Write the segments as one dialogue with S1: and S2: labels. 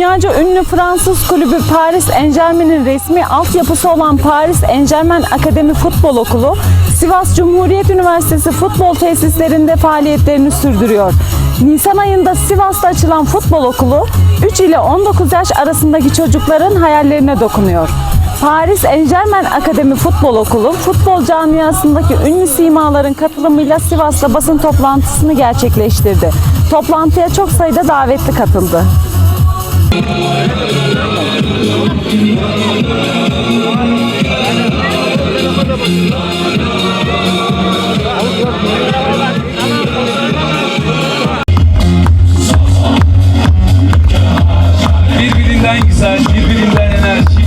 S1: Dünyaca ünlü Fransız kulübü Paris Saint-Germain'in resmi altyapısı olan Paris Saint-Germain Akademi Futbol Okulu, Sivas Cumhuriyet Üniversitesi futbol tesislerinde faaliyetlerini sürdürüyor. Nisan ayında Sivas'ta açılan futbol okulu 3 ile 19 yaş arasındaki çocukların hayallerine dokunuyor. Paris Saint-Germain Akademi Futbol Okulu, futbol camiasındaki ünlü simaların katılımıyla Sivas'ta basın toplantısını gerçekleştirdi. Toplantıya çok sayıda davetli katıldı.
S2: Birbirinden güzel, birbirinden enerjik.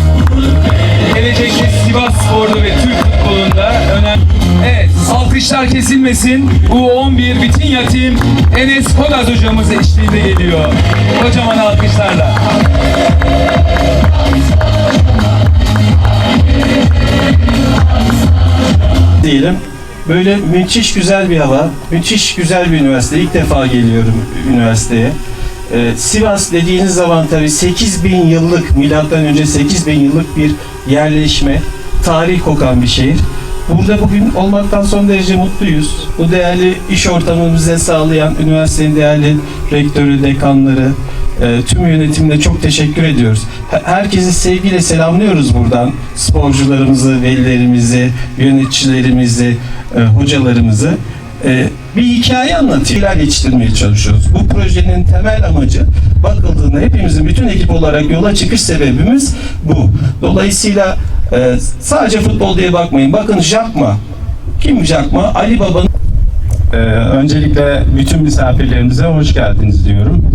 S2: Gelecekte Sivas Spor'da ve Türk futbolunda önemli. Evet, alkışlar kesilmesin. Bu 11 bütün yatim Enes Kodaz hocamız eşliğinde geliyor. Kocaman alkışlarla.
S3: diyelim. Böyle müthiş güzel bir hava, müthiş güzel bir üniversite. İlk defa geliyorum üniversiteye. Ee, Sivas dediğiniz zaman tabii 8000 yıllık, milattan önce 8000 yıllık bir yerleşme, tarih kokan bir şehir. Burada bugün olmaktan son derece mutluyuz. Bu değerli iş ortamını bize sağlayan üniversitenin değerli rektörü, dekanları, e, tüm yönetimine çok teşekkür ediyoruz. He- Herkesi sevgiyle selamlıyoruz buradan. Sporcularımızı, velilerimizi, yöneticilerimizi, e, hocalarımızı. E, bir hikaye. İler yetiştirmeye çalışıyoruz. Bu projenin temel amacı bakıldığında hepimizin bütün ekip olarak yola çıkış sebebimiz bu. Dolayısıyla e, sadece futbol diye bakmayın. Bakın Jakma. Kim Jakma? Ali Baba'nın
S4: Ee, öncelikle bütün misafirlerimize hoş geldiniz diyorum.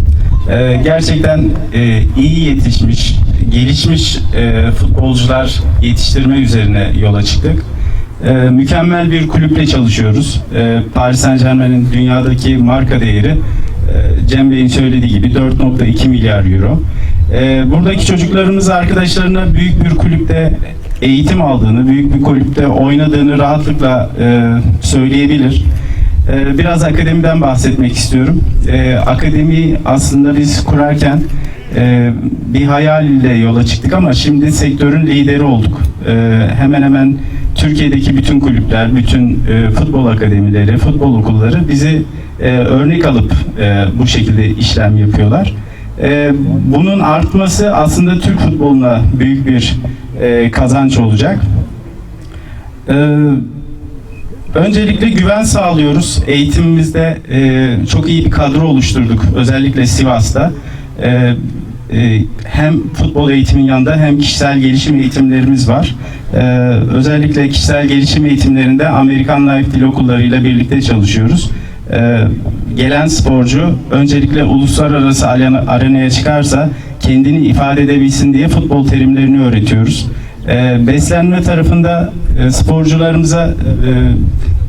S4: Ee, gerçekten e, iyi yetişmiş, gelişmiş e, futbolcular yetiştirme üzerine yola çıktık. Ee, mükemmel bir kulüple çalışıyoruz. Ee, Paris Saint Germain'in dünyadaki marka değeri e, Cem Bey'in söylediği gibi 4.2 milyar euro. Ee, buradaki çocuklarımız arkadaşlarına büyük bir kulüpte eğitim aldığını, büyük bir kulüpte oynadığını rahatlıkla e, söyleyebilir. Ee, Biraz akademiden bahsetmek istiyorum. Ee, Akademi aslında biz kurarken e, bir hayalle yola çıktık ama şimdi sektörün lideri olduk. Ee, Hemen hemen Türkiye'deki bütün kulüpler, bütün e, futbol akademileri, futbol okulları bizi e, örnek alıp e, bu şekilde işlem yapıyorlar. E, Bunun artması aslında Türk futboluna büyük bir e, kazanç olacak. Ee, Öncelikle güven sağlıyoruz. Eğitimimizde e, çok iyi bir kadro oluşturduk. Özellikle Sivas'ta. E, e, hem futbol eğitimin yanında hem kişisel gelişim eğitimlerimiz var. E, özellikle kişisel gelişim eğitimlerinde Amerikan Life Dil okullarıyla birlikte çalışıyoruz. E, gelen sporcu öncelikle uluslararası arena- arenaya çıkarsa kendini ifade edebilsin diye futbol terimlerini öğretiyoruz. E, beslenme tarafında e, sporcularımıza e,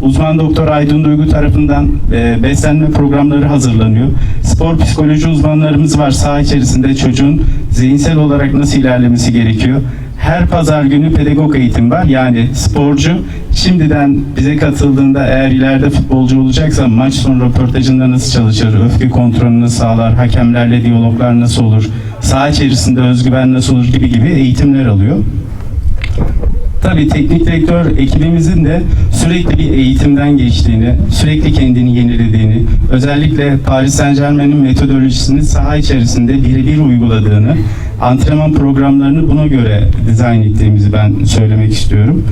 S4: uzman doktor Aydın Duygu tarafından e, beslenme programları hazırlanıyor. Spor psikoloji uzmanlarımız var saha içerisinde çocuğun zihinsel olarak nasıl ilerlemesi gerekiyor. Her pazar günü pedagog eğitim var. Yani sporcu şimdiden bize katıldığında eğer ileride futbolcu olacaksa maç sonu röportajında nasıl çalışır, öfke kontrolünü sağlar, hakemlerle diyaloglar nasıl olur, saha içerisinde özgüven nasıl olur gibi gibi eğitimler alıyor. Tabii teknik direktör ekibimizin de sürekli bir eğitimden geçtiğini, sürekli kendini yenilediğini, özellikle Paris Saint Germain'in metodolojisini saha içerisinde birebir uyguladığını, antrenman programlarını buna göre dizayn ettiğimizi ben söylemek istiyorum.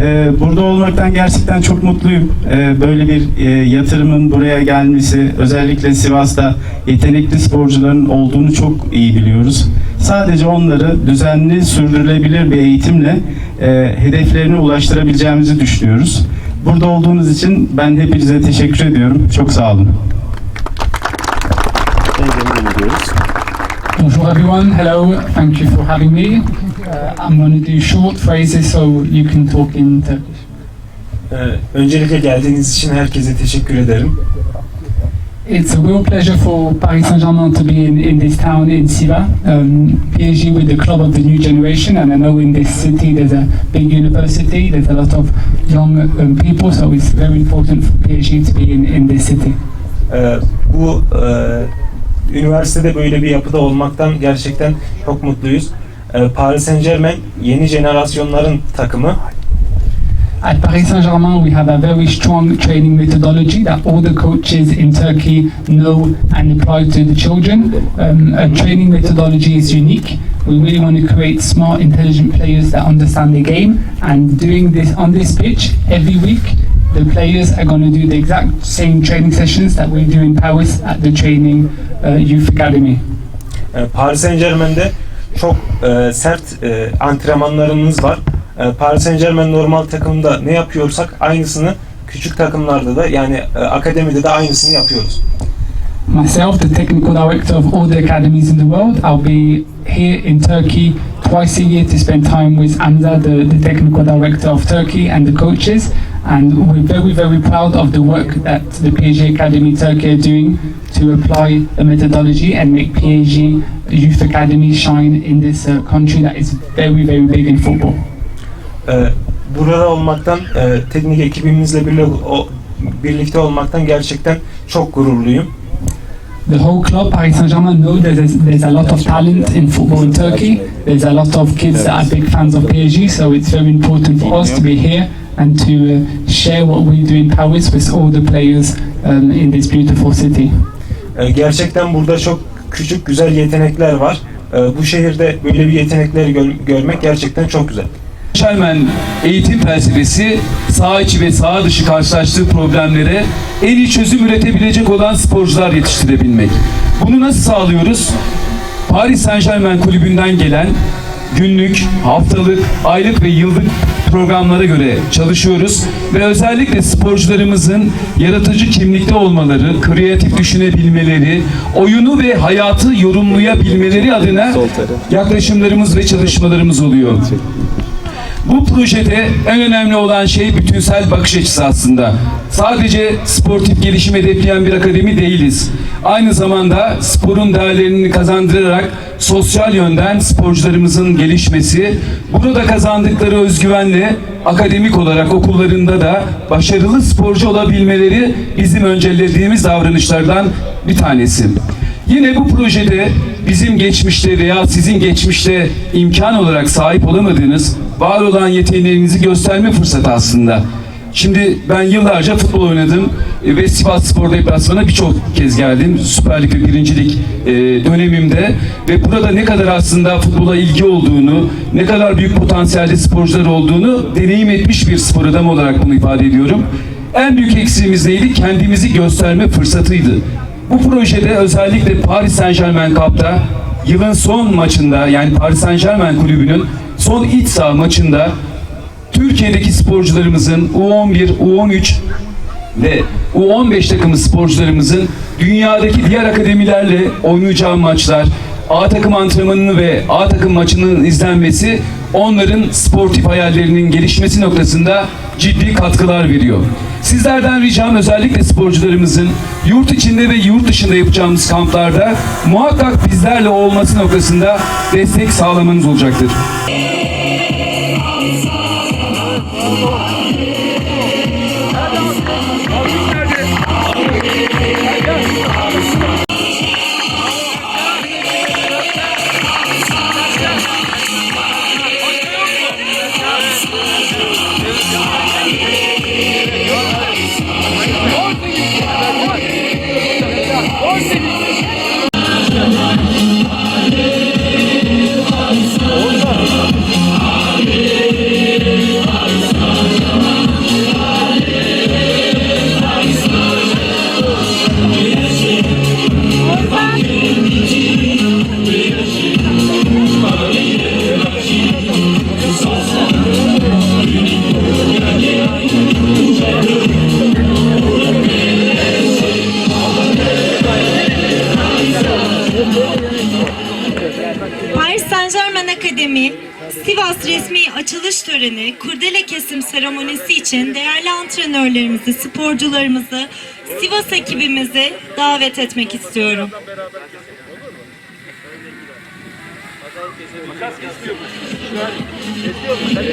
S4: Ee, burada olmaktan gerçekten çok mutluyum. Ee, böyle bir e, yatırımın buraya gelmesi, özellikle Sivas'ta yetenekli sporcuların olduğunu çok iyi biliyoruz. Sadece onları düzenli, sürdürülebilir bir eğitimle e, hedeflerine ulaştırabileceğimizi düşünüyoruz. Burada olduğunuz için ben hepinize teşekkür ediyorum. Çok sağ olun.
S5: Bonjour everyone, hello, thank you for having me. Uh, I'm going to do short phrases so you can talk in Turkish.
S6: Ee, öncelikle geldiğiniz için herkese teşekkür ederim.
S5: It's a real pleasure for Paris Saint-Germain to be in, in this town in Siva. Um, PSG with the club of the new generation, and I know in this city there's a big university, there's a lot of young um, people, so it's very important for PSG to be in, in this city.
S6: Ee, bu e, üniversitede böyle bir yapıda olmaktan gerçekten çok mutluyuz. E, Paris Saint Germain yeni jenerasyonların takımı.
S5: At Paris Saint-Germain, we have a very strong training methodology that all the coaches in Turkey know and apply to the children. Um, our training methodology is unique. We really want to create smart, intelligent players that understand the game. And doing this on this pitch every week, the players are going to do the exact same training sessions that we do in Paris at the training uh, youth academy.
S6: E, Paris Saint Germain'de çok e, sert e, antrenmanlarımız var. E, Paris Saint Germain normal takımda ne yapıyorsak aynısını küçük takımlarda da yani e, akademide de aynısını yapıyoruz.
S5: Myself, the technical director of all the academies in the world, I'll be here in Turkey twice a year to spend time with Amza, the, the technical director of Turkey, and the coaches. And we're very, very proud of the work that the PSG Academy Turkey are doing to apply the methodology and make PSG Youth Academy shine in this uh, country that is very, very big in football.
S6: E, burada olmaktan, e, teknik ekibimizle birlikte, o, birlikte olmaktan gerçekten çok gururluyum.
S5: The whole club, Paris Saint-Germain, know that there's, there's a lot of talent in football in Turkey. There's a lot of kids that are big fans of PSG, so it's very important for us to be here and to uh, share what we do in Paris with all the players um, in this beautiful city.
S6: E, gerçekten burada çok küçük güzel yetenekler var. E, bu şehirde böyle bir yetenekleri gör- görmek gerçekten çok güzel.
S2: Şermen eğitim felsefesi sağ içi ve sağ dışı karşılaştığı problemlere en iyi çözüm üretebilecek olan sporcular yetiştirebilmek. Bunu nasıl sağlıyoruz? Paris Saint Germain kulübünden gelen günlük, haftalık, aylık ve yıllık programlara göre çalışıyoruz ve özellikle sporcularımızın yaratıcı kimlikte olmaları, kreatif düşünebilmeleri, oyunu ve hayatı yorumlayabilmeleri adına yaklaşımlarımız ve çalışmalarımız oluyor. Bu projede en önemli olan şey bütünsel bakış açısı aslında. Sadece sportif gelişim hedefleyen bir akademi değiliz. Aynı zamanda sporun değerlerini kazandırarak sosyal yönden sporcularımızın gelişmesi, burada kazandıkları özgüvenle akademik olarak okullarında da başarılı sporcu olabilmeleri bizim öncelediğimiz davranışlardan bir tanesi. Yine bu projede bizim geçmişte veya sizin geçmişte imkan olarak sahip olamadığınız var olan yeteneğinizi gösterme fırsatı aslında. Şimdi ben yıllarca futbol oynadım e, ve Sivas Spor deplasmana birçok kez geldim. Süper Lig ve Birincilik dönemimde ve burada ne kadar aslında futbola ilgi olduğunu, ne kadar büyük potansiyelde sporcular olduğunu deneyim etmiş bir spor adamı olarak bunu ifade ediyorum. En büyük eksiğimiz neydi? Kendimizi gösterme fırsatıydı. Bu projede özellikle Paris Saint Germain Cup'ta yılın son maçında yani Paris Saint Germain kulübünün son iç saha maçında Türkiye'deki sporcularımızın U11, U13 ve U15 takımı sporcularımızın dünyadaki diğer akademilerle oynayacağı maçlar, A takım antrenmanını ve A takım maçının izlenmesi onların sportif hayallerinin gelişmesi noktasında ciddi katkılar veriyor. Sizlerden ricam özellikle sporcularımızın yurt içinde ve yurt dışında yapacağımız kamplarda muhakkak bizlerle olması noktasında destek sağlamanız olacaktır.
S7: Paris Akademi Sivas resmi açılış töreni kurdele kesim seremonisi için değerli antrenörlerimizi, sporcularımızı, Sivas ekibimizi davet etmek istiyorum.
S2: Hadi